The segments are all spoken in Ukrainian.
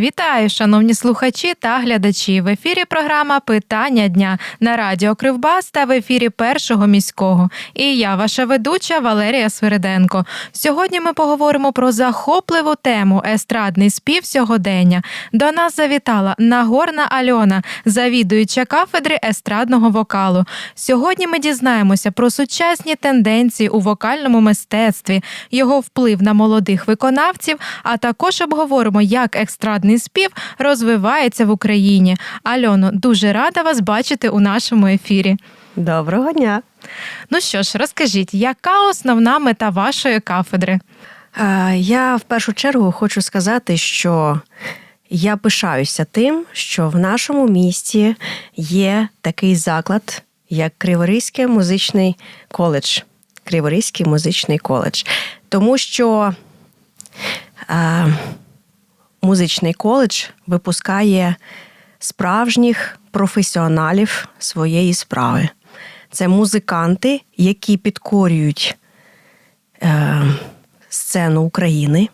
Вітаю, шановні слухачі та глядачі. В ефірі програма Питання дня на радіо Кривбас та в ефірі першого міського. І я, ваша ведуча Валерія Свириденко. Сьогодні ми поговоримо про захопливу тему естрадний спів сьогодення. До нас завітала Нагорна Альона, завідуюча кафедри естрадного вокалу. Сьогодні ми дізнаємося про сучасні тенденції у вокальному мистецтві, його вплив на молодих виконавців, а також обговоримо, як естрадний спів розвивається в Україні. Альоно, дуже рада вас бачити у нашому ефірі. Доброго дня. Ну що ж, розкажіть, яка основна мета вашої кафедри? Е, Я в першу чергу хочу сказати, що я пишаюся тим, що в нашому місті є такий заклад, як Криворізький музичний коледж. Криворізький музичний коледж. Тому що е, музичний коледж випускає справжніх професіоналів своєї справи. Це музиканти, які підкорюють е, сцену України.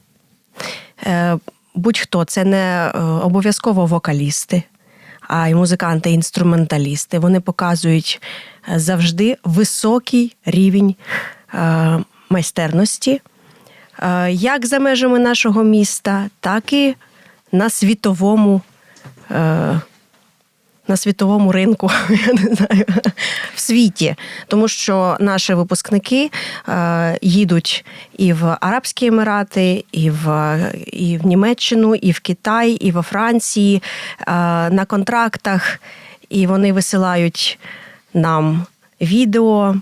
Е, будь-хто це не е, обов'язково вокалісти, а й музиканти-інструменталісти. Вони показують е, завжди високий рівень е, майстерності, як за межами нашого міста, так і на світовому. Е, на світовому ринку, я не знаю, в світі, тому що наші випускники е, їдуть і в Арабські Емірати, і в і в Німеччину, і в Китай, і во Франції е, на контрактах, і вони висилають нам відео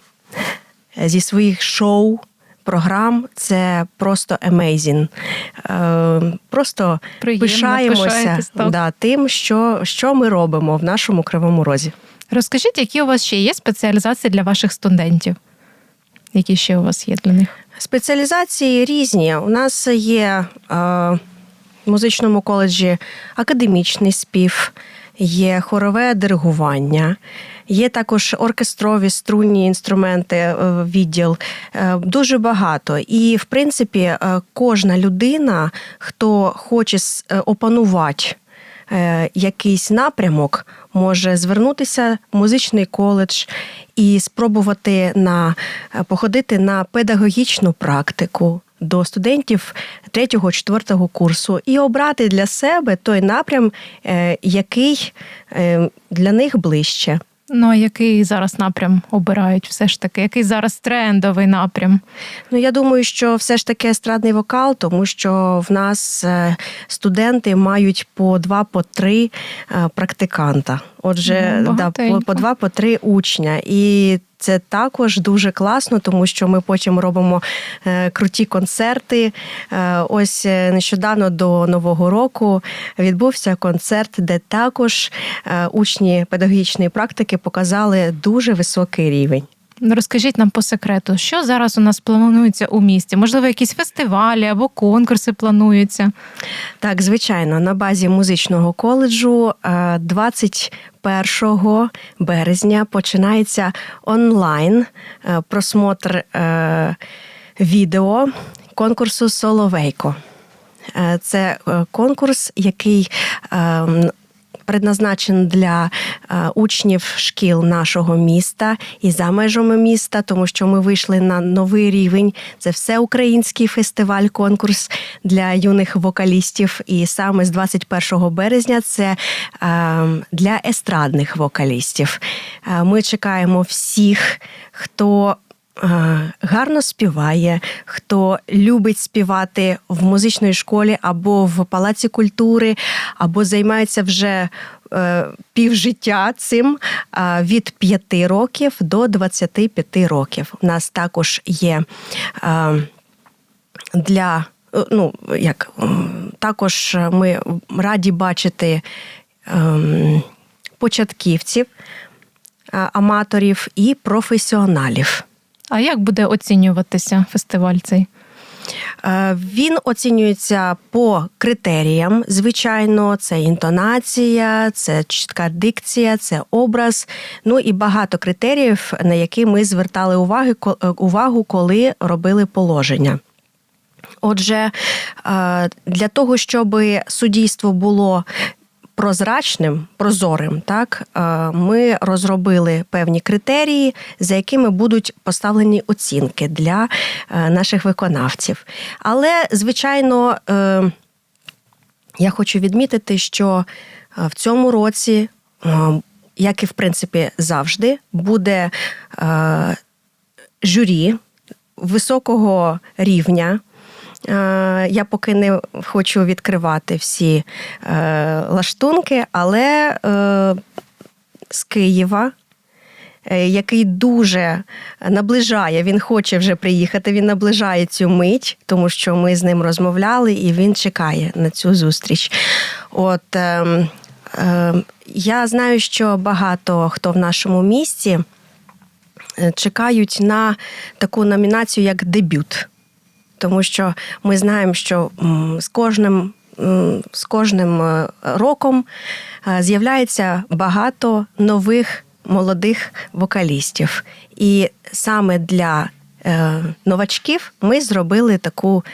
зі своїх шоу. Програм це просто amazing. Е, Просто Приємно, пишаємося да, тим, що, що ми робимо в нашому кривому розі. Розкажіть, які у вас ще є спеціалізації для ваших студентів? Які ще у вас є для них? Спеціалізації різні. У нас є е, в музичному коледжі академічний спів, є хорове диригування, є також оркестрові струнні інструменти, е, відділ. Е, Дуже багато. І, в принципі, е, кожна людина, хто хоче опанувати якийсь напрямок, може звернутися в музичний коледж і спробувати на походити на педагогічну практику до студентів 3-4 курсу і обрати для себе той напрям, який для них ближче. Ну, а який зараз напрям обирають? Все ж таки, який зараз трендовий напрям? Ну, я думаю, що все ж таки естрадний вокал, тому що в нас е, студенти мають по два, по три е, практиканта. Отже, Ну, да, по, по два, по три учня. І це також дуже класно, тому що ми потім робимо е, круті концерти. Е, ось е, нещодавно до Нового року відбувся концерт, де також учні педагогічної практики показали дуже високий рівень. Ну, Розкажіть нам по секрету, що зараз у нас планується у місті? Можливо, якісь фестивалі або конкурси плануються? Так, звичайно, на базі музичного коледжу е, 21 березня починається онлайн е, просмотр е, відео конкурсу Соловейко. Е, Це е, конкурс, який е, м, предназначен для е, учнів шкіл нашого міста і за межами міста, тому що ми вийшли на новий рівень. Це всеукраїнський фестиваль, конкурс для юних вокалістів. І саме з 21 березня це е, для естрадних вокалістів. Е, Ми чекаємо всіх, хто гарно співає, хто любить співати в музичній школі або в палаці культури, або займається вже е, півжиття цим е, від 5 років до 25 років. У нас також є е, для е, ну, як також ми раді бачити ем, початківців, е, аматорів і професіоналів. А як буде оцінюватися фестиваль цей? Е, Він оцінюється по критеріям. Звичайно, це інтонація, це чітка дикція, це образ. Ну і багато критеріїв, на які ми звертали уваги, е, увагу, коли робили положення. Отже, е, для того, щоб суддійство було прозрачним, прозорим, так е, ми розробили певні критерії, за якими будуть поставлені оцінки для е, наших виконавців. Але, звичайно, е, я хочу відмітити, що в цьому році, як і в принципі завжди, буде журі високого рівня. Е, Я поки не хочу відкривати всі е, лаштунки, але е, з Києва, який дуже наближає, він хоче вже приїхати, він наближає цю мить, тому що ми з ним розмовляли, і він чекає на цю зустріч. От е, е, я знаю, що багато хто в нашому місті чекають на таку номінацію, як дебют. Тому що ми знаємо, що з кожним, з кожним е, роком е, з'являється багато нових молодих вокалістів. І саме для е, новачків ми зробили таку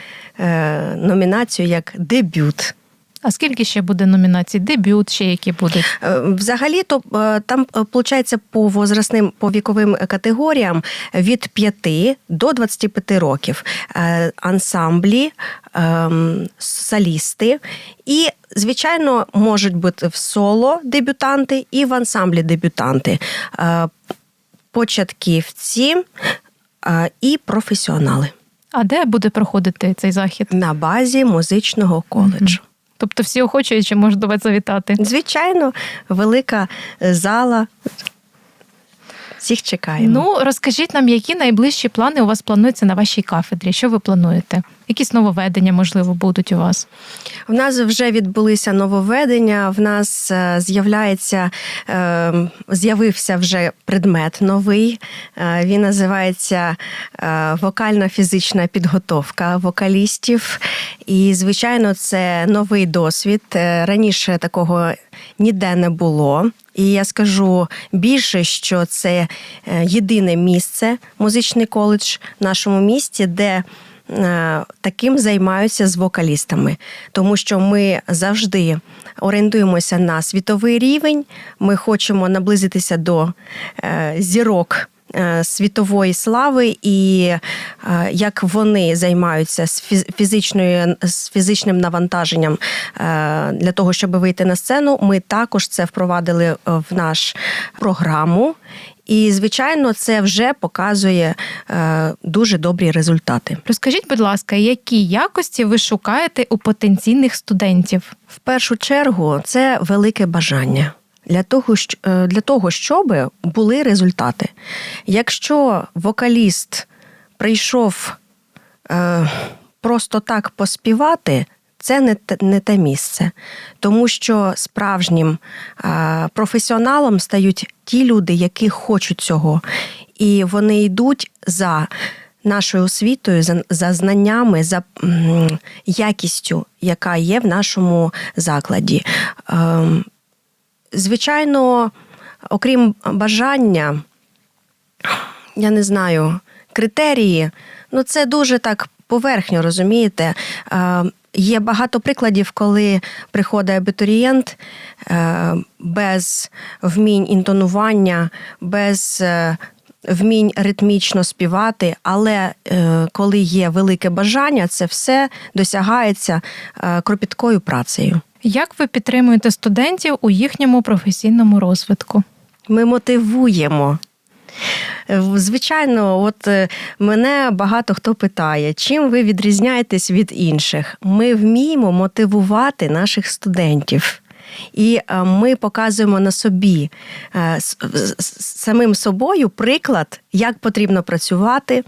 номінацію як дебют. А скільки ще буде номінацій? Дебют, ще які будуть? Е, Взагалі, то е, там виходить по возрастним по віковим категоріям від 5 до 25 років. Е, Ансамблі, ем, солісти. І, звичайно, можуть бути в соло дебютанти і в ансамблі дебютанти, Е, початківці е, і професіонали А де буде проходити цей захід? на базі музичного коледжу. Тобто всі охочуючі можуть до вас завітати. Звичайно, велика зала. Всіх чекаємо. Ну розкажіть нам, які найближчі плани у вас плануються на вашій кафедрі? Що ви плануєте? Якісь нововведення, можливо, будуть у вас? В нас вже відбулися нововведення. В нас е, з'являється е, з'явився вже предмет новий. Е, Він називається вокальна фізична підготовка вокалістів. І, звичайно, це новий досвід. Раніше такого ніде не було. І я скажу більше, що це е, єдине місце, музичний коледж в нашому місті, де е, таким займаються з вокалістами, тому що ми завжди орендуємося на світовий рівень. Ми хочемо наблизитися до е, зірок. Е, Світової слави, і е, як вони займаються з фіз- фізичною з фізичним навантаженням е, для того, щоб вийти на сцену, ми також це впровадили в наш програму. І, звичайно, це вже показує е, дуже добрі результати. Розкажіть, будь ласка, які якості ви шукаєте у потенційних студентів? В першу чергу це велике бажання. Для того, е, для того, щоб були результати. Якщо вокаліст прийшов е, просто так поспівати, це не те, не те місце. Тому що справжнім е, професіоналом стають ті люди, які хочуть цього. І вони йдуть за нашою освітою, за, за знаннями, за якістю, яка є в нашому закладі. Ем, звичайно, окрім бажання, я не знаю, критерії, ну це дуже так поверхньо, розумієте. Е, Є багато прикладів, коли приходить абітурієнт е, без вмінь інтонування, без е, вмінь ритмічно співати, але коли є велике бажання, це все досягається кропіткою працею. Як ви підтримуєте студентів у їхньому професійному розвитку? Ми мотивуємо. Е, Звичайно, от е, мене багато хто питає, чим ви відрізняєтесь від інших. Ми вміємо мотивувати наших студентів. І е, ми показуємо на собі самим собою приклад, як потрібно працювати,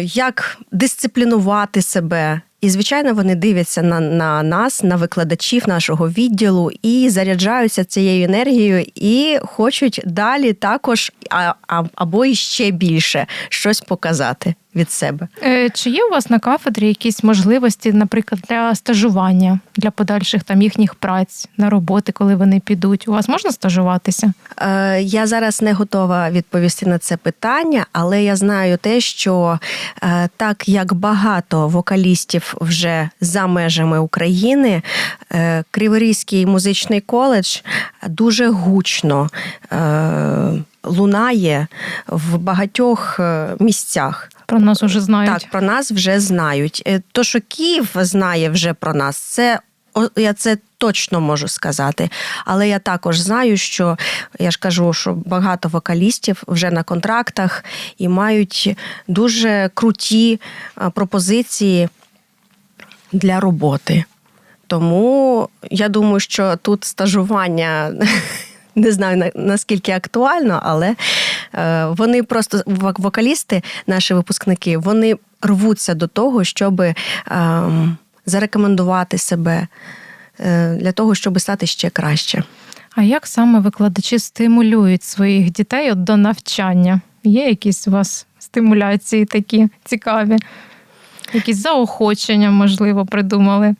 як дисциплінувати себе. І, звичайно, вони дивляться на, на нас, на викладачів нашого відділу і заряджаються цією енергією і хочуть далі також, а, а, або і ще більше щось показати від себе. Е, Чи є у вас на кафедрі якісь можливості, наприклад, для стажування для подальших там їхніх праць на роботи, коли вони підуть? У вас можна стажуватися? Е, Я зараз не готова відповісти на це питання, але я знаю те, що е, так як багато вокалістів вже за межами України, Криворізький музичний коледж дуже гучно лунає в багатьох місцях. Про нас уже знають. Так, про нас вже знають. Е, То, що Київ знає вже про нас, це я це точно можу сказати. Але я також знаю, що я ж кажу, що багато вокалістів вже на контрактах і мають дуже круті е, пропозиції для роботи. Тому я думаю, що тут стажування. Не знаю наскільки актуально, але е, вони просто вокалісти, наші випускники, вони рвуться до того, щоб ем, зарекомендувати себе е, для того, щоб стати ще краще. А як саме викладачі стимулюють своїх дітей от до навчання? Є якісь у вас стимуляції такі цікаві? Якісь заохочення, можливо, придумали?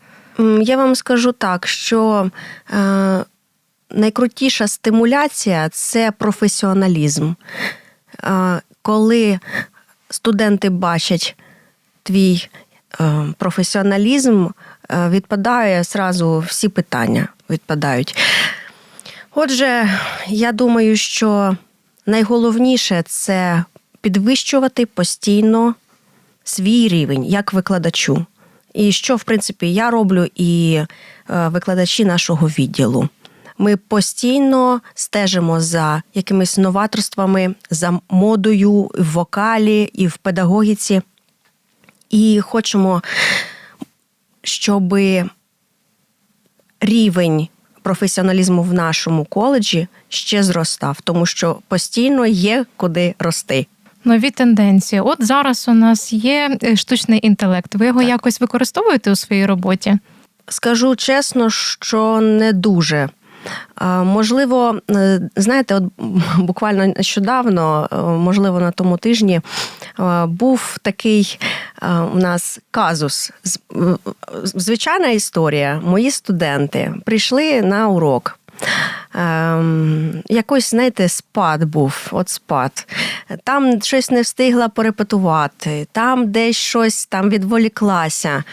Я вам скажу так, що е, найкрутіша стимуляція це професіоналізм. Коли студенти бачать твій е, професіоналізм, е, відпадає зразу всі питання відпадають. Отже, я думаю, що найголовніше це підвищувати постійно свій рівень як викладачу. І що, в принципі, я роблю і е, викладачі нашого відділу. Ми постійно стежимо за якимись новаторствами, за модою в вокалі і в педагогіці. І хочемо, щоб рівень професіоналізму в нашому коледжі ще зростав, тому що постійно є куди рости. Нові тенденції. От зараз у нас є е, штучний інтелект. Ви його якось використовуєте у своїй роботі? Скажу чесно, що не дуже. Можливо, е, знаєте, от буквально нещодавно, е, можливо, на тому тижні е, був такий у нас казус. Звичайна історія. Мої студенти прийшли на урок. Ем, якось, знаєте, спад був, от спад. Там щось не встигла порепетувати, там десь щось там відволіклася.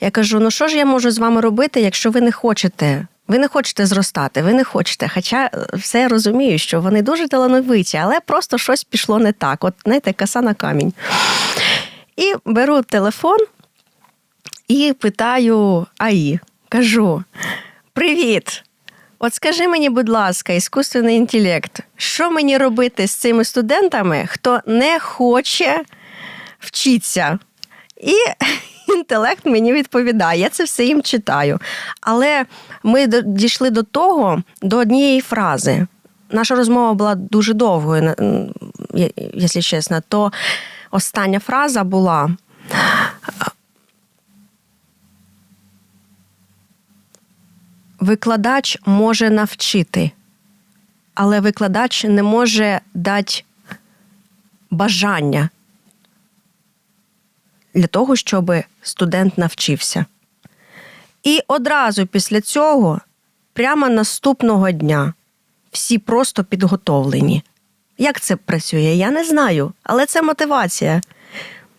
Я кажу: ну що ж я можу з вами робити, якщо ви не хочете? Ви не хочете зростати, ви не хочете. Хоча е, все розумію, що вони дуже талановиті, але просто щось пішло не так. От знаєте, коса на камінь. І беру телефон і питаю АІ. Кажу: Привіт! От скажи мені, будь ласка, іскусственний інтелект, що мені робити з цими студентами, хто не хоче вчитися? І інтелект мені відповідає, я це все їм читаю. Але ми дійшли до того, до однієї фрази. Наша розмова була дуже довгою, якщо чесно, то остання фраза була. Викладач може навчити, але викладач не може дати бажання для того, щоб студент навчився. І одразу після цього, прямо наступного дня, всі просто підготовлені. Як це працює, я не знаю, але це мотивація.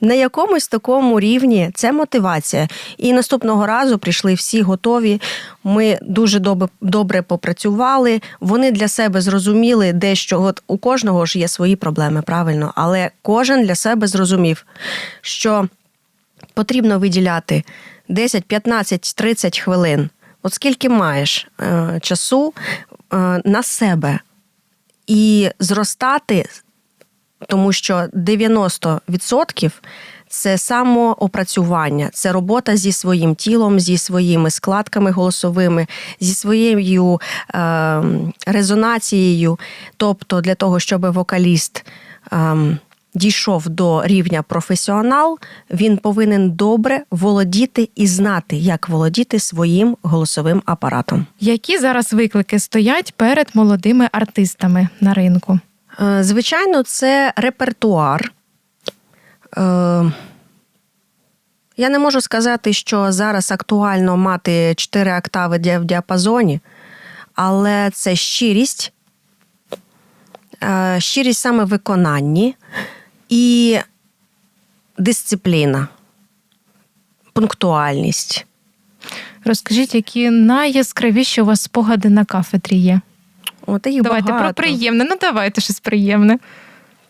На якомусь такому рівні це мотивація. І наступного разу прийшли всі готові. Ми дуже добре, добре попрацювали. Вони для себе зрозуміли дещо. От у кожного ж є свої проблеми, правильно, але кожен для себе зрозумів, що потрібно виділяти 10, 15, 30 хвилин. От скільки маєш е, часу е, на себе і зростати, тому що 90% це самоопрацювання, це робота зі своїм тілом, зі своїми складками голосовими, зі своєю е, резонацією. Тобто, для того, щоб вокаліст. Е, Дійшов до рівня професіонал, він повинен добре володіти і знати, як володіти своїм голосовим апаратом. Які зараз виклики стоять перед молодими артистами на ринку? Е, Звичайно, це репертуар. Е, я не можу сказати, що зараз актуально мати 4 октави в діапазоні, але це щирість, е, щирість саме в виконанні і дисципліна, пунктуальність. Розкажіть, які найяскравіші у вас спогади на кафедрі є? От їх давайте багато. про приємне. Ну давайте щось приємне.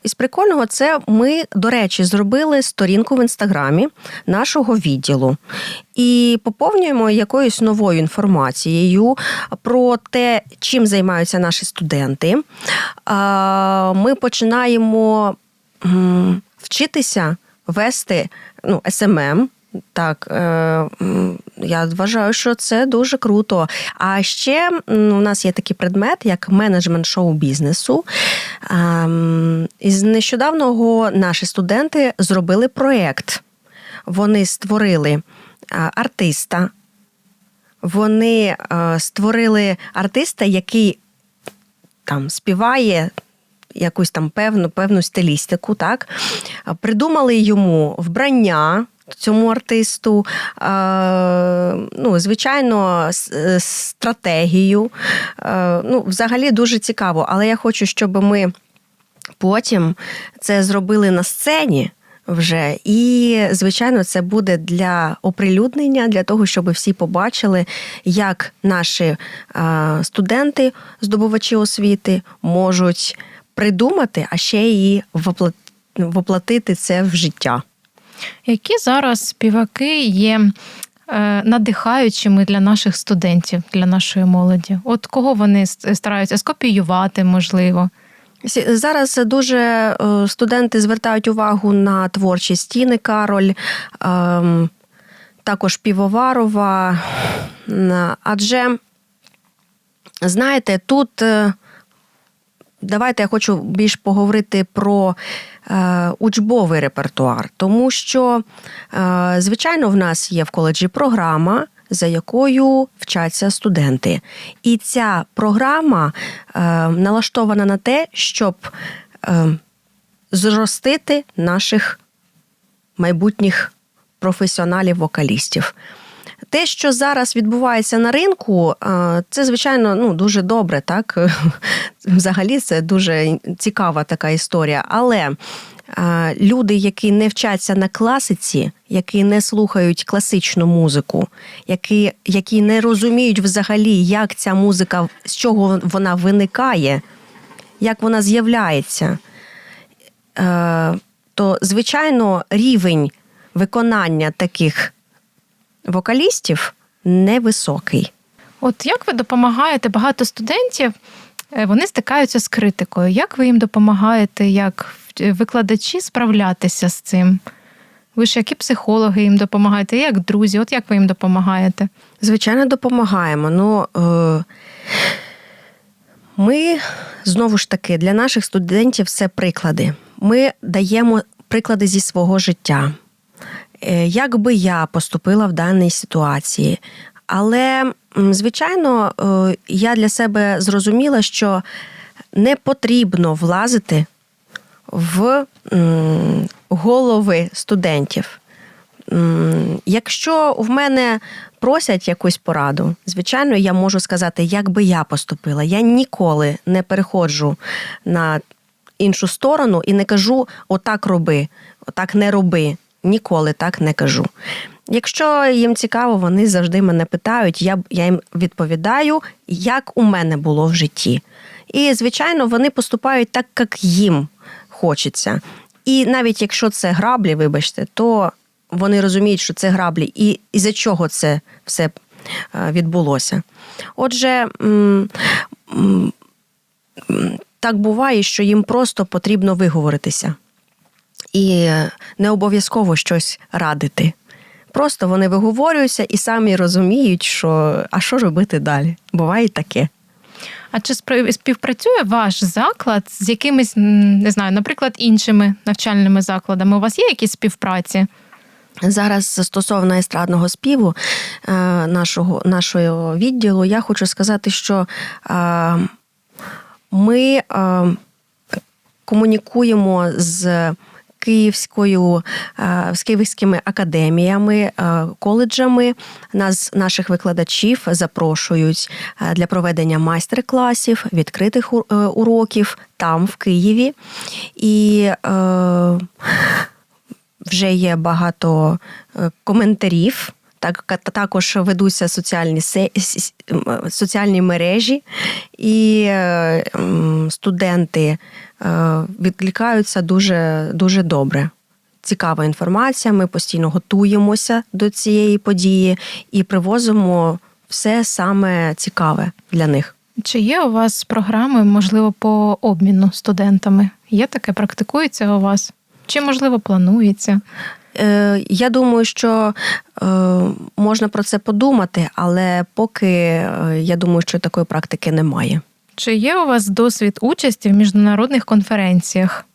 Із прикольного, це ми, до речі, зробили сторінку в інстаграмі нашого відділу і поповнюємо якоюсь новою інформацією про те, чим займаються наші студенти. Ми починаємо вчитися вести ну, СММ. Так, е, я вважаю, що це дуже круто. А ще у нас є такий предмет, як менеджмент шоу-бізнесу. Ем, Із нещодавного наші студенти зробили проєкт. Вони створили артиста. Вони е, створили артиста, який там співає якусь там певну певну стилістику, так придумали йому вбрання. Цьому артисту, ну, звичайно, е, стратегію. Ну, взагалі дуже цікаво. Але я хочу, щоб ми потім це зробили на сцені. Вже і звичайно, це буде для оприлюднення, для того, щоб всі побачили, як наші студенти, здобувачі освіти, можуть придумати, а ще і воплот- воплотити це в життя. Які зараз співаки є е, надихаючими для наших студентів, для нашої молоді? От кого вони стараються скопіювати, можливо? Зараз дуже е, студенти звертають увагу на творчість Тіни Кароль, ем, також Півоварова. Адже, знаєте, тут е, давайте я хочу більш поговорити про е, учбовий репертуар, тому що, е, звичайно, в нас є в коледжі програма. За якою вчаться студенти, і ця програма е, налаштована на те, щоб е, зростити наших майбутніх професіоналів-вокалістів. Те, що зараз відбувається на ринку, це звичайно ну дуже добре, так взагалі це дуже цікава така історія. Але люди, які не вчаться на класиці, які не слухають класичну музику, які, які не розуміють взагалі, як ця музика, з чого вона виникає, як вона з'являється, е, то звичайно рівень виконання таких вокалістів невисокий. От як ви допомагаєте багато студентів? е, Вони стикаються з критикою. Як ви їм допомагаєте, як викладачі справлятися з цим? Ви ж які психологи їм допомагаєте, як друзі? От як ви їм допомагаєте? Звичайно, допомагаємо. Ну, е, ми знову ж таки для наших студентів це приклади. Ми даємо приклади зі свого життя. Е, Як би я поступила в даній ситуації. Але, звичайно, е, я для себе зрозуміла, що не потрібно влазити в голови студентів. Якщо в мене просять якусь пораду, звичайно, я можу сказати, як би я поступила. Я ніколи не переходжу на іншу сторону і не кажу отак роби, отак не роби. Ніколи так не кажу. Якщо їм цікаво, вони завжди мене питають, я, я їм відповідаю, як у мене було в житті. І, звичайно, вони поступають так, як їм хочеться. І навіть якщо це граблі, вибачте, то вони розуміють, що це граблі, і, і за чого це все е, відбулося. Отже, так буває, що їм просто потрібно виговоритися. І не обов'язково щось радити. Просто вони виговорюються і самі розуміють, що а що робити далі. Буває таке. А чи співпрацює ваш заклад з якимись, не знаю, наприклад, іншими навчальними закладами? У вас є якісь співпраці? Зараз стосовно естрадного співу е, нашого, нашого відділу, я хочу сказати, що е, ми е, комунікуємо з Київською е, з київськими академіями, е, коледжами нас наших викладачів запрошують е, для проведення майстер-класів, відкритих уроків там, в Києві. І е, вже є багато коментарів. Так, також ведуться соціальні соціальні мережі, і е, студенти е, відкликаються дуже, дуже добре. Цікава інформація. Ми постійно готуємося до цієї події і привозимо все саме цікаве для них. Чи є у вас програми, можливо, по обміну студентами? Є таке, практикується у вас? Чи, можливо, планується? Е, Я думаю, що е, можна про це подумати, але поки е, я думаю, що такої практики немає. Чи є у вас досвід участі в міжнародних конференціях?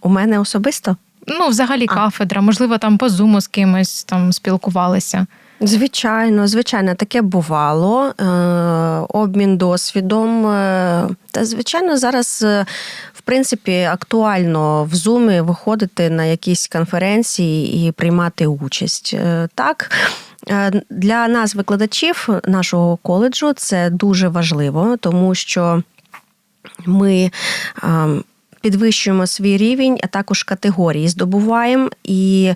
У мене особисто? Ну, взагалі, А. кафедра, можливо, там по зуму з кимось там спілкувалися. Звичайно, звичайно, таке бувало. Е, Обмін досвідом. Е, Та звичайно, зараз е, в принципі актуально в Zoom виходити на якісь конференції і приймати участь. Так. Для нас, викладачів нашого коледжу, це дуже важливо, тому що ми підвищуємо свій рівень, а також категорії здобуваємо. І,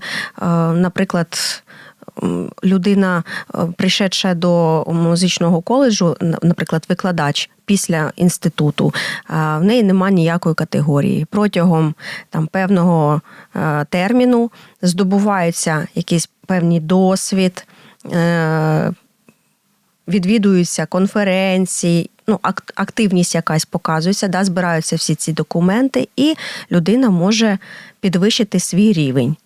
наприклад, людина, е, прийшедша до музичного коледжу, наприклад, викладач після інституту, е, в неї немає ніякої категорії. Протягом там певного е, терміну здобуваються якийсь певний досвід. відвідуються конференції, ну, активність якась показується, да, збираються всі ці документи, і людина може підвищити свій рівень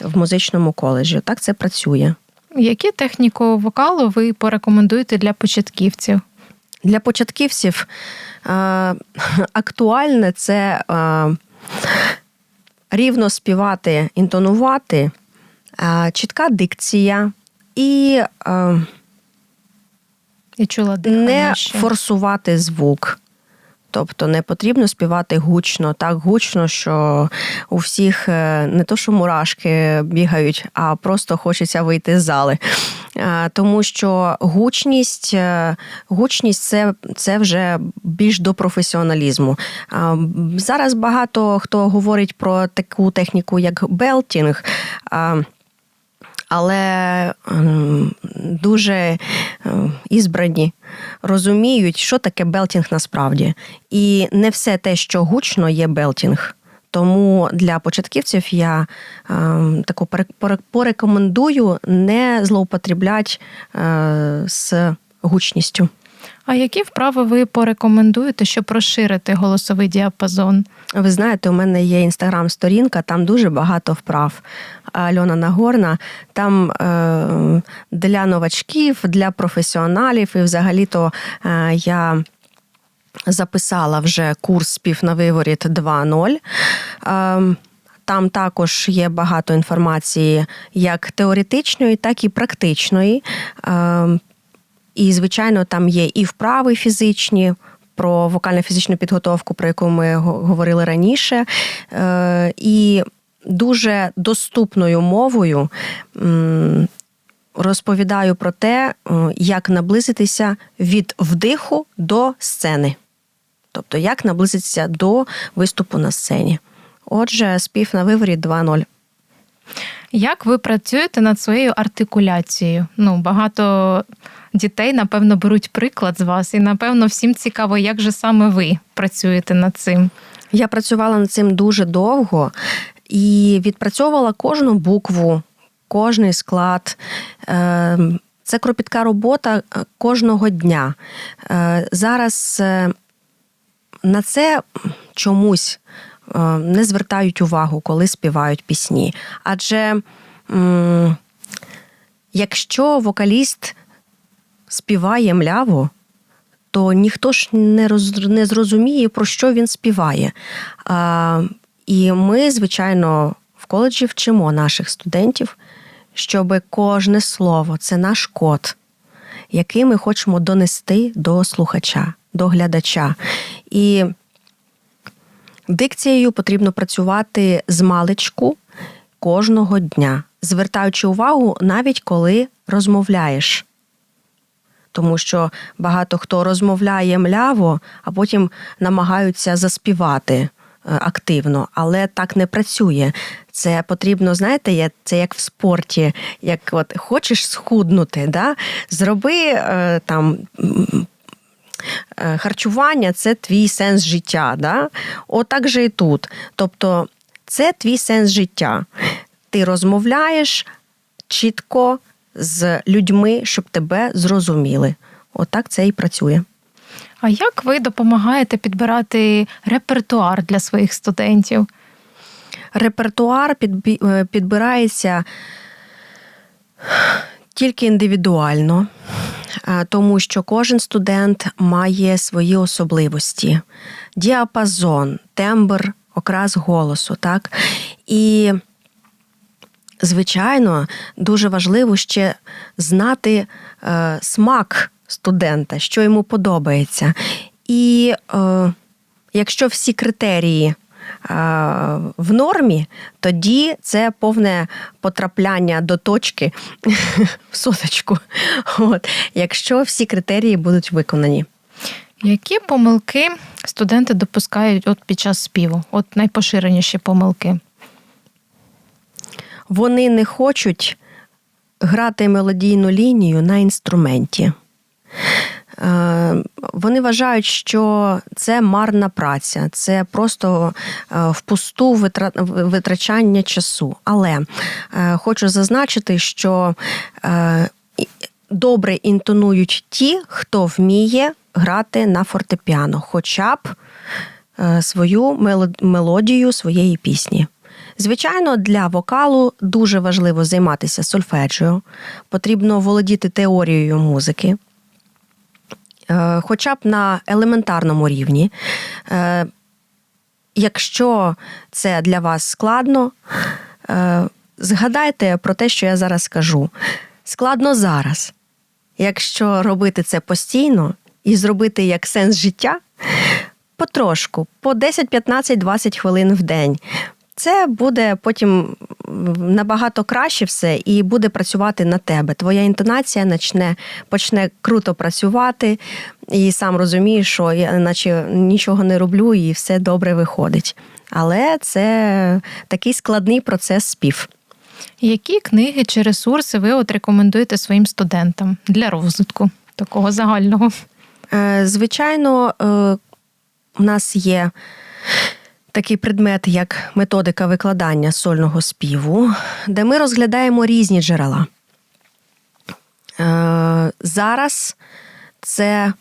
в музичному коледжі. Так це працює. Які техніку вокалу ви порекомендуєте для початківців? Для початківців е, актуальне це е, рівно співати, інтонувати, е, чітка дикція і е, Я чула не ще. форсувати звук. Тобто не потрібно співати гучно, так гучно, що у всіх е, не то, що мурашки бігають, а просто хочеться вийти з зали. Е, Тому що гучність, е, гучність це, це вже більш до професіоналізму. Зараз багато хто говорить про таку техніку, як белтінг. Але ем, дуже е, ізбрані розуміють, що таке белтінг насправді. І не все те, що гучно, є белтінг. Тому для початківців я е, таку порекомендую не злоупотрібляти е, з гучністю. А які вправи ви порекомендуєте, щоб розширити голосовий діапазон? Ви знаєте, у мене є інстаграм-сторінка, там дуже багато вправ. Альона Нагорна. Там е, для новачків, для професіоналів, і взагалі-то е, я. Записала вже курс спів на виворіт 2.0. Ем, Там також є багато інформації як теоретичної, так і практичної. І, звичайно, там є і вправи фізичні. Про вокально-фізичну підготовку, про яку ми говорили раніше, Е, і дуже доступною мовою розповідаю про те, е, як наблизитися від вдиху до сцени. Тобто, як наблизитися до виступу на сцені. Отже, спів на виворі 2.0. Як ви працюєте над своєю артикуляцією? Ну, багато дітей, напевно, беруть приклад з вас, і напевно всім цікаво, як же саме ви працюєте над цим. Я працювала над цим дуже довго і відпрацьовувала кожну букву, кожний склад. Е, Це кропітка робота е, кожного дня. Е, Зараз е, на це чомусь не звертають увагу, коли співають пісні. Адже якщо вокаліст співає мляво, то ніхто ж не, роз, не зрозуміє, про що він співає. А, і ми, звичайно, в коледжі вчимо наших студентів, щоб кожне слово це наш код, який ми хочемо донести до слухача, до глядача. І Дикцією потрібно працювати з маличку кожного дня, звертаючи увагу навіть коли розмовляєш. Тому що багато хто розмовляє мляво, а потім намагаються заспівати е, активно, але так не працює. Це потрібно, знаєте, це як в спорті, як от хочеш схуднути, да? зроби е, там. е, Харчування це твій сенс життя. Да? Отак же і тут. Тобто, це твій сенс життя. Ти розмовляєш чітко з людьми, щоб тебе зрозуміли. Отак це і працює. А як ви допомагаєте підбирати репертуар для своїх студентів? Репертуар е, підбирається тільки індивідуально, е, тому що кожен студент має свої особливості: діапазон, тембр, окрас голосу. Так? І, звичайно, дуже важливо ще знати е, смак студента, що йому подобається. І е, якщо всі критерії е, в нормі, тоді це повне потрапляння до точки в соточку. От, якщо всі критерії будуть виконані. Які помилки студенти допускають от під час співу? От найпоширеніші помилки. Вони не хочуть грати мелодійну лінію на інструменті. Е, Вони вважають, що це марна праця, це просто е, впусту витрачання часу. Але е, хочу зазначити, що добре інтонують ті, хто вміє грати на фортепіано, хоча б свою мелодію своєї пісні. Звичайно, для вокалу дуже важливо займатися сольфеджіо, потрібно володіти теорією музики, е, хоча б на елементарному рівні. Е, Якщо це для вас складно, е, згадайте про те, що я зараз скажу. Складно зараз. Якщо робити це постійно і зробити як сенс життя, потрошку, по 10, 15, 20 хвилин в день. Це буде потім набагато краще все і буде працювати на тебе. Твоя інтонація почне, почне круто працювати, і сам розумієш, що я наче нічого не роблю, і все добре виходить. Але це такий складний процес спів. Які книги чи ресурси ви от рекомендуєте своїм студентам для розвитку такого загального? Е, Звичайно, е, у нас є такий предмет, як методика викладання сольного співу, де ми розглядаємо різні джерела. Е, Зараз це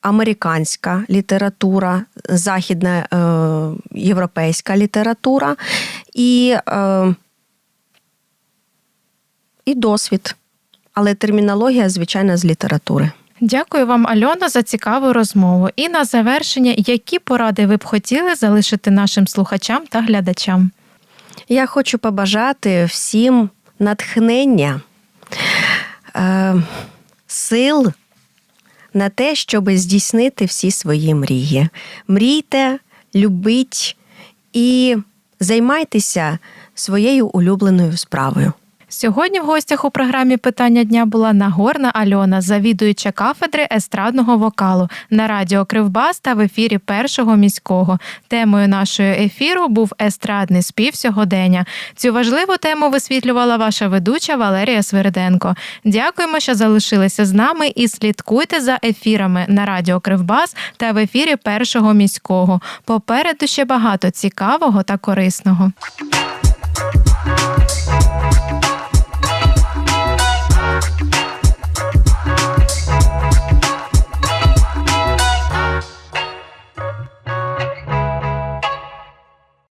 американська література, західна е, європейська література і, е, і досвід. Але термінологія, звичайно, з літератури. Дякую вам, Альона, за цікаву розмову. І на завершення, які поради ви б хотіли залишити нашим слухачам та глядачам? Я хочу побажати всім натхнення, е, сил на те, щоб здійснити всі свої мрії. Мрійте, любіть і займайтеся своєю улюбленою справою. Сьогодні в гостях у програмі Питання дня була Нагорна Альона, завідуюча кафедри естрадного вокалу на радіо Кривбас та в ефірі першого міського. Темою нашого ефіру був естрадний спів сьогодення. Цю важливу тему висвітлювала ваша ведуча Валерія Свериденко. Дякуємо, що залишилися з нами і слідкуйте за ефірами на радіо Кривбас та в ефірі першого міського. Попереду ще багато цікавого та корисного.